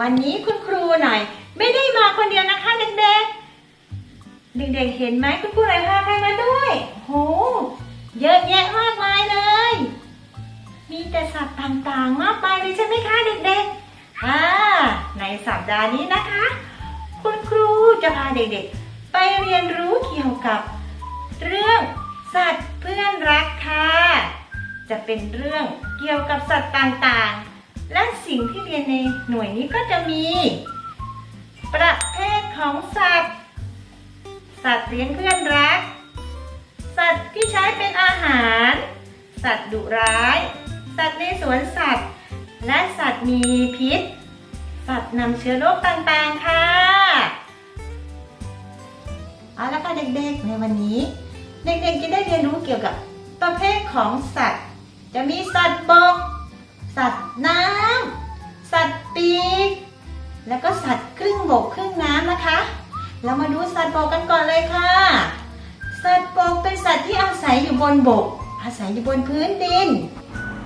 วันนี้คุณครูหน่อย ไม่ได้มาคนเดียวนะคะเด็กๆ เด็กๆเห็นไหมคุณครูหน่อยพาใครมาด้วยโหเยอะแยะมากมายเลย มีแต่สัตว์ต่างๆ มากมายเลยใช่ไหมคะเด็กๆอ่าในสัปดาห์นี้นะคะ คุณครูจะพาเด็กๆ ไปเรียนรู้เกี่ยวกับ เรื่องสัตว์เพื่อนรักค่ะ จะเป็นเรื่องเกี่ยวกับสัตว์ต่างๆ สิ่งที่เรียนในหน่วยนี้ก็จะมี ประเภทของสัตว์ สัตว์เลี้ยงเพื่อนรัก สัตว์ที่ใช้เป็นอาหาร สัตว์ดุร้าย สัตว์ในสวนสัตว์ และสัตว์มีพิษ สัตว์นำเชื้อโรคต่างๆ ค่ะเอาละค่ะเด็กๆ ในวันนี้ เด็กๆจะได้เรียนรู้เกี่ยวกับประเภทของสัตว์ จะมีสัตว์บก สัตว์น้ำ ปีก แล้วก็สัตว์ครึ่งบกครึ่งน้ำนะคะ เรามาดูสัตว์บกกันก่อนเลยค่ะ สัตว์บกเป็นสัตว์ที่อาศัยอยู่บนบก อาศัยอยู่บนพื้นดิน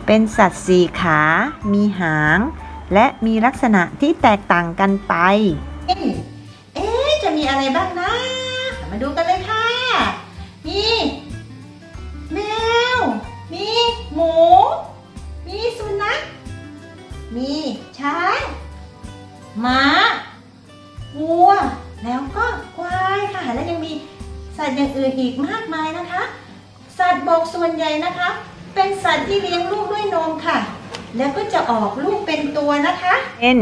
เป็นสัตว์สี่ขา มีหาง และมีลักษณะที่แตกต่างกันไป เอ๊ะเอจะมีอะไรบ้างนะ มาดูกันเลยค่ะ มีแมว มีหมู มีสุนัข มี ช้างม้าวัว แล้วก็ควายค่ะ และยังมีสัตว์อย่างอื่นอีกมากมายนะคะ สัตว์บกส่วนใหญ่นะคะ เป็นสัตว์ที่เลี้ยงลูกด้วยนมค่ะ แล้วก็จะออกลูกเป็นตัวนะคะเช่น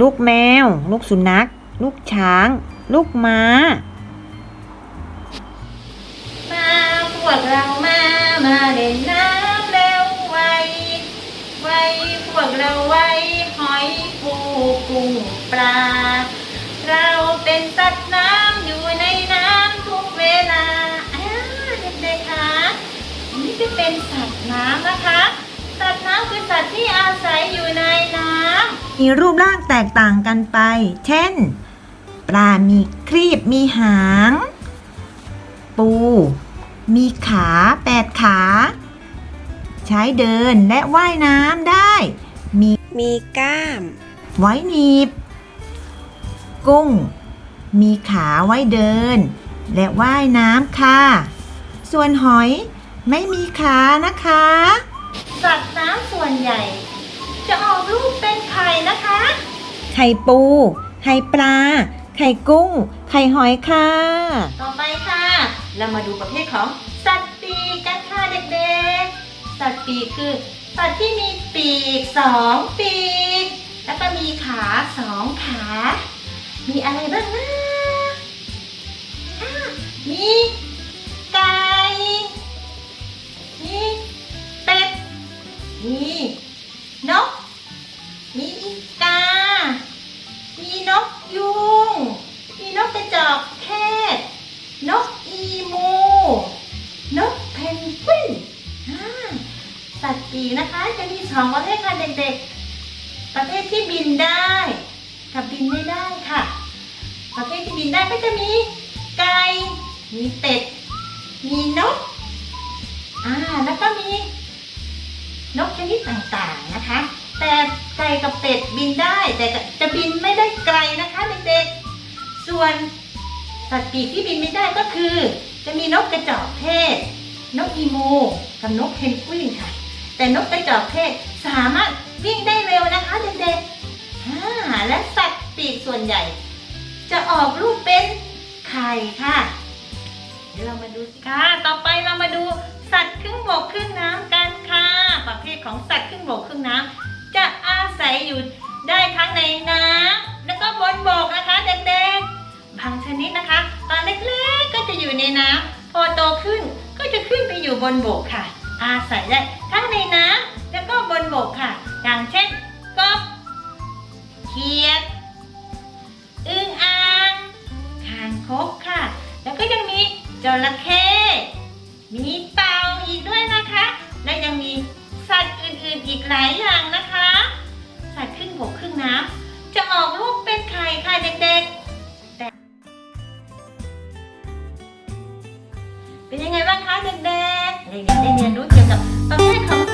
ลูกแมว ลูกสุนัข ลูกช้าง ลูกม้ามา ปลา เราเป็นสัตว์น้ำอยู่ในน้ำทุกเวลาอ่าเด็กๆคะนี่จะเป็นสัตว์น้ำนะคะ สัตว์น้ำคือสัตว์ที่อาศัยอยู่ในน้ำมีรูปร่างแตกต่างกันไป เช่น ปลา มีครีบ มีหาง ปู มีขาแปดขา ใช้เดินและว่ายน้ำได้ มีมีกล้าม ไว้หนีบ กุ้ง มีขาไว้เดิน และว่ายน้ำค่ะ ส่วนหอยไม่มีขานะคะ สัตว์น้ำส่วนใหญ่ จะออกลูกเป็นไข่นะคะ ไข่ปู ไข่ปลา ไข่กุ้ง ไข่หอยค่ะ ต่อไปค่ะ เรามาดูประเภทของสัตว์ปีกกันค่ะเด็กๆ สัตว์ปีกคือสัตว์ที่มีปีกสองปีก แล้วก็มีขาสองขา มีอะไรบ้างนะมีไก่ มีเป็ด มีนก มีอีกา มีนกยุง มีนกกระจอกเทศ นกอีมู นกเพนกวินอ่าสัตว์ปีกนะคะจะมีสองประเภทค่ะเด็กๆ ประเภทที่บินได้ กับบินไม่ได้ค่ะ ประเภทที่บินได้ก็จะมีไก่มีเป็ด มีนกอ่าแล้วก็มีนกชนิดต่างๆนะคะ แต่ไก่กับเป็ดบินได้ แต่จะบินไม่ได้ไกลนะคะเด็กๆส่วนสัตว์ปีกที่บินไม่ได้ก็คือ จะมีนกกระจอกเทศ นกอีมูกับนกเพนกวินค่ะ แต่นกกระจอกเทศสามารถวิ่งได้เร็วนะคะเด็กๆอ่าและสัตว์ปีกส่วนใหญ่ จะออกลูกเป็นไข่ค่ะ เดี๋ยวเรามาดูสิค่ะ ต่อไปเรามาดูสัตว์ครึ่งบกครึ่งน้ำกันค่ะ ประเภทของสัตว์ครึ่งบกครึ่งน้ำจะอาศัยอยู่ได้ทั้งในน้ำแล้วก็บนบกนะคะเด็กๆ บางชนิดนะคะ ตอนเล็กๆก็จะอยู่ในน้ำพอโตขึ้นก็จะขึ้นไปอยู่บนบกค่ะ อาศัยได้ทั้งในน้ำแล้วก็บนบกค่ะ อย่างเช่นกบเขียด คกค่ะ แล้วก็ยังมีจระเข้มีเต่าอีกด้วยนะคะ และยังมีสัตว์อื่นๆอีกหลายอย่างนะคะ สัตว์ครึ่งบกครึ่งน้ำจะออกลูกเป็นไข่ค่ะเด็กๆแต่เป็นยังไงบ้างคะเด็กๆเด็กๆได้เรียนรู้เกี่ยวกับประเภทของ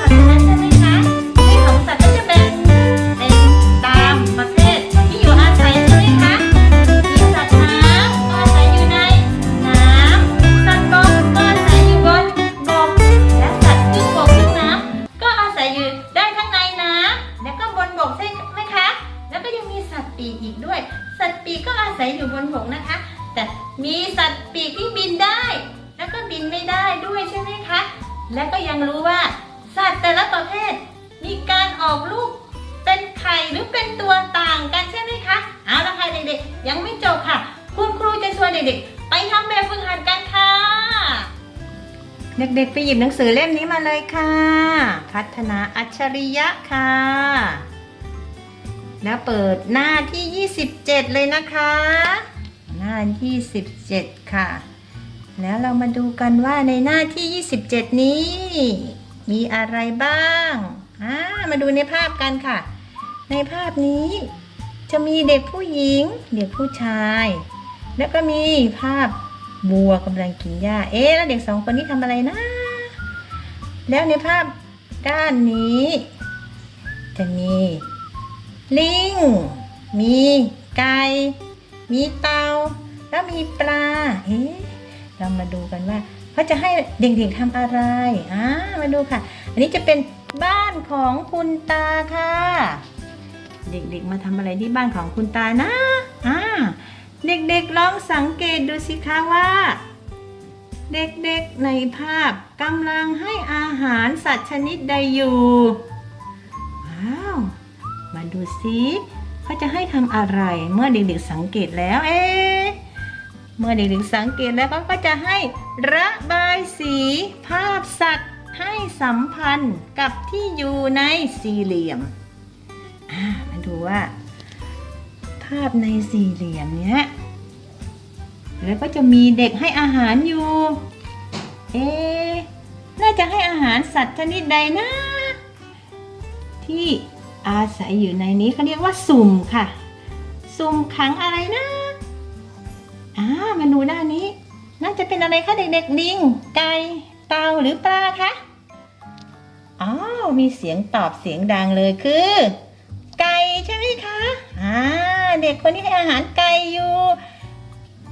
เด็กๆ ไปทำแบบฝึกหัดกันค่ะ เด็กๆ ไปหยิบหนังสือเล่มนี้มาเลยค่ะ พัฒนาอัจฉริยะค่ะ แล้วเปิดหน้าที่ 27 เลยนะคะ หน้าที่17ค่ะ แล้วเรามาดูกันว่าในหน้าที่ 27 นี้ มีอะไรบ้างอ่ามาดูในภาพกันค่ะ ในภาพนี้จะมีเด็กผู้หญิง เด็กผู้ชาย แล้วก็มีภาพบัวกำลังกินหญ้า เอ๊ะแล้วเด็กสองคนนี้ทำอะไรนะ แล้วในภาพด้านนี้ จะมี ลิง มีไก่ มีเตา แล้วมีปลา เอ๊ะเรามาดูกันว่าเขาจะให้เด็กๆทำอะไร อ่า มาดูค่ะ อันนี้จะเป็นบ้านของคุณตาค่ะ เด็กๆมาทำอะไรที่บ้านของคุณตานะ อ่า เด็กๆลองสังเกตดูสิคะว่า เด็กๆในภาพกำลังให้อาหารสัตว์ชนิดใดอยู่ ว้าว มาดูซิเขาจะให้ทำอะไรเมื่อเด็กๆสังเกตแล้ว เอ๊เมื่อเด็กๆสังเกตแล้วเขาก็จะให้ระบายสีภาพสัตว์ให้สัมพันธ์กับที่อยู่ในสี่เหลี่ยม อ่า มาดูว่าาพในสี่เหลี่ยมเนี้ย แล้วก็จะมีเด็กให้อาหารอยู่ เอ๊น่าจะให้อาหารสัตว์ชนิดใดนะ ที่อาศัยอยู่ในนี้เขาเรียกว่าสุ่มค่ะ สุ่มขังอะไรนะอ่ามาดูด้านนี้ น่าจะเป็นอะไรคะเด็กๆลิงไก่เต่าหรือปลาคะอ๋อมีเสียงตอบเสียงดังเลยคือ ไก่ใช่ไหมคะอ่า เด็กคนนี้ให้อาหารไก่อยู่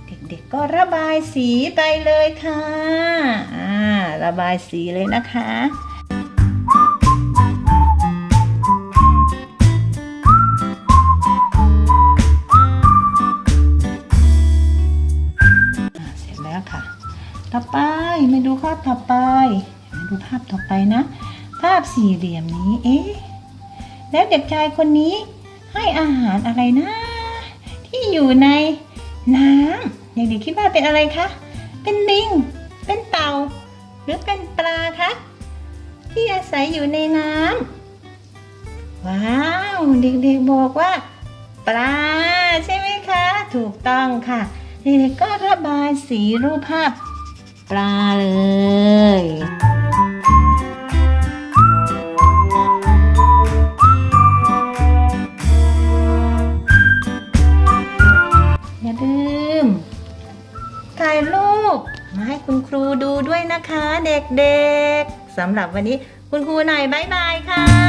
เด็กๆก็ระบายสีไปเลยค่ะอ่าระบายสีเลยนะคะเสร็จแล้วค่ะต่อไปมาดูข้อต่อไปมาดูภาพต่อไปนะ ภาพสี่เหลี่ยมนี้ เอ๊ะ แล้วเด็กชายคนนี้ให้อาหารอะไรนะ ที่อยู่ในน้ำเด็กๆคิดว่าเป็นอะไรคะ เป็นลิง เป็นเต่า หรือเป็นปลาคะ ที่อาศัยอยู่ในน้ำว้าว เด็กๆบอกว่า ปลาใช่ไหมคะ ถูกต้องค่ะ เด็กๆก็ระบายสีรูปภาพปลาเลย เด็กๆสำหรับวันนี้คุณครูหน่อยบ๊ายบายค่ะ